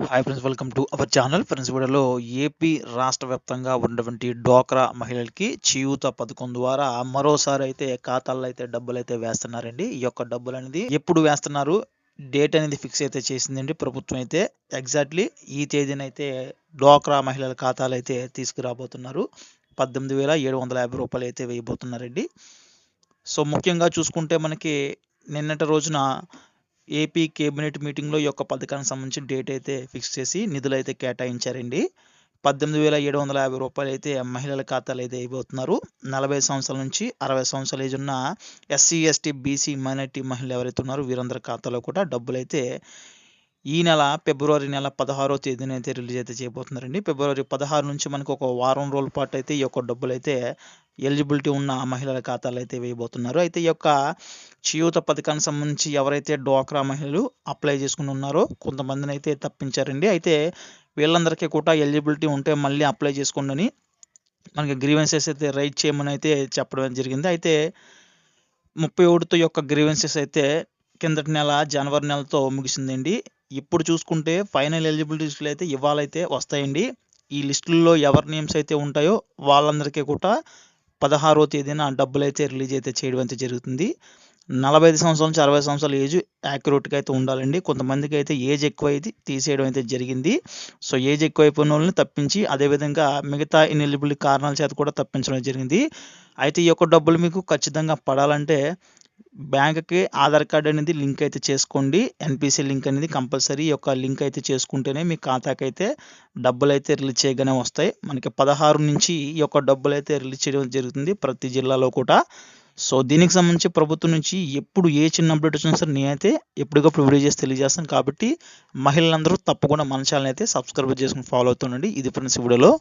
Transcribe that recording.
Hi friends welcome to our channel friends వీడియోలో AP రాష్ట్ర వ్యాప్తంగా ఉన్నటువంటి డోక్రా మహిళలకి చేయూత పథకం ద్వారా మరోసారి అయితే ఖాతాల్లో అయితే డబ్బులు అయితే వేస్తున్నారండి. ఈ యొక్క డబ్బులు అనేది ఎప్పుడు వేస్తున్నారు? డేట్ అనేది ఫిక్స్ అయితే చేసిందండి. ప్రభుత్వం అయితే ఎగ్జాక్ట్లీ ఈ తేదీన అయితే డోక్రా మహిళల ఖాతాలు అయితే తీసుకురాబోతున్నారు. పద్దెనిమిది వేల ఏడు వందల యాభై రూపాయలు అయితే వేయబోతున్నారండి. సో ముఖ్యంగా చూసుకుంటే మనకి నిన్నటి రోజున ఏపీ కేబినెట్ మీటింగ్లో ఈ యొక్క పథకానికి సంబంధించి డేట్ అయితే ఫిక్స్ చేసి నిధులు అయితే కేటాయించారండి. పద్దెనిమిది వేల ఏడు వందల యాభై రూపాయలు అయితే మహిళల ఖాతాలు అయితే అయిపోతున్నారు. నలభై సంవత్సరాల నుంచి అరవై సంవత్సరాల ఏజ్ ఉన్న ఎస్సీ ఎస్టీ బీసీ మైనార్టీ మహిళలు ఎవరైతే ఉన్నారో వీరందరి ఖాతాలో కూడా డబ్బులు అయితే ఈ నెల ఫిబ్రవరి నెల పదహారో తేదీన అయితే రిలీజ్ అయితే చేయబోతున్నారండి. ఫిబ్రవరి పదహారు నుంచి మనకు ఒక వారం రోజుల పాటు అయితే ఈ యొక్క డబ్బులు అయితే ఎలిజిబిలిటీ ఉన్న మహిళల ఖాతాలు అయితే వేయబోతున్నారు. అయితే ఈ యొక్క చేయూత పథకానికి సంబంధించి ఎవరైతే డోక్రా మహిళలు అప్లై చేసుకుని ఉన్నారో కొంతమందిని అయితే తప్పించారండి. అయితే వీళ్ళందరికీ కూడా ఎలిజిబిలిటీ ఉంటే మళ్ళీ అప్లై చేసుకోండి మనకి గ్రీవెన్సెస్ అయితే రైట్ చేయమని అయితే చెప్పడం జరిగింది. అయితే ముప్పై ఒకటితో యొక్క గ్రీవెన్సెస్ అయితే కిందటి నెల జనవరి నెలతో ముగిసిందండి. ఇప్పుడు చూసుకుంటే ఫైనల్ ఎలిజిబిలిటీ లిస్టులు అయితే ఇవాళైతే వస్తాయండి. ఈ లిస్టుల్లో ఎవరి నేమ్స్ అయితే ఉంటాయో వాళ్ళందరికీ కూడా పదహారో తేదీన డబ్బులు అయితే రిలీజ్ అయితే చేయడం అయితే జరుగుతుంది. నలభై ఐదు సంవత్సరాల నుంచి అరవై సంవత్సరాల ఏజ్ యాక్యురేట్గా అయితే ఉండాలండి. కొంతమందికి అయితే ఏజ్ ఎక్కువ అయితే తీసేయడం అయితే జరిగింది. సో ఏజ్ ఎక్కువ అయిపోయిన వాళ్ళని తప్పించి అదేవిధంగా మిగతా ఇన్ఎలిజిబిలిటీ కారణాల చేత కూడా తప్పించడం జరిగింది. అయితే ఈ యొక్క డబ్బులు మీకు ఖచ్చితంగా పడాలంటే బ్యాంక్కి ఆధార్ కార్డ్ అనేది లింక్ అయితే చేసుకోండి. ఎన్పిసి లింక్ అనేది కంపల్సరీ ఈ యొక్క లింక్ అయితే చేసుకుంటేనే మీ ఖాతాకి అయితే డబ్బులు అయితే రిలీజ్ చేయగానే వస్తాయి. మనకి పదహారు నుంచి ఈ యొక్క డబ్బులు అయితే రిలీజ్ చేయడం జరుగుతుంది ప్రతి జిల్లాలో కూడా. సో దీనికి సంబంధించి ప్రభుత్వం నుంచి ఎప్పుడు ఏ చిన్న అప్డేట్ వచ్చినా సరే నేనైతే ఎప్పటికప్పుడు వీడియో చేసి తెలియజేస్తాను. కాబట్టి మహిళలందరూ తప్పకుండా మన ఛానల్ అయితే సబ్స్క్రైబ్ చేసుకుని ఫాలో అవుతుండండి. ఇది ఫ్రెండ్స్ వీడియోలో.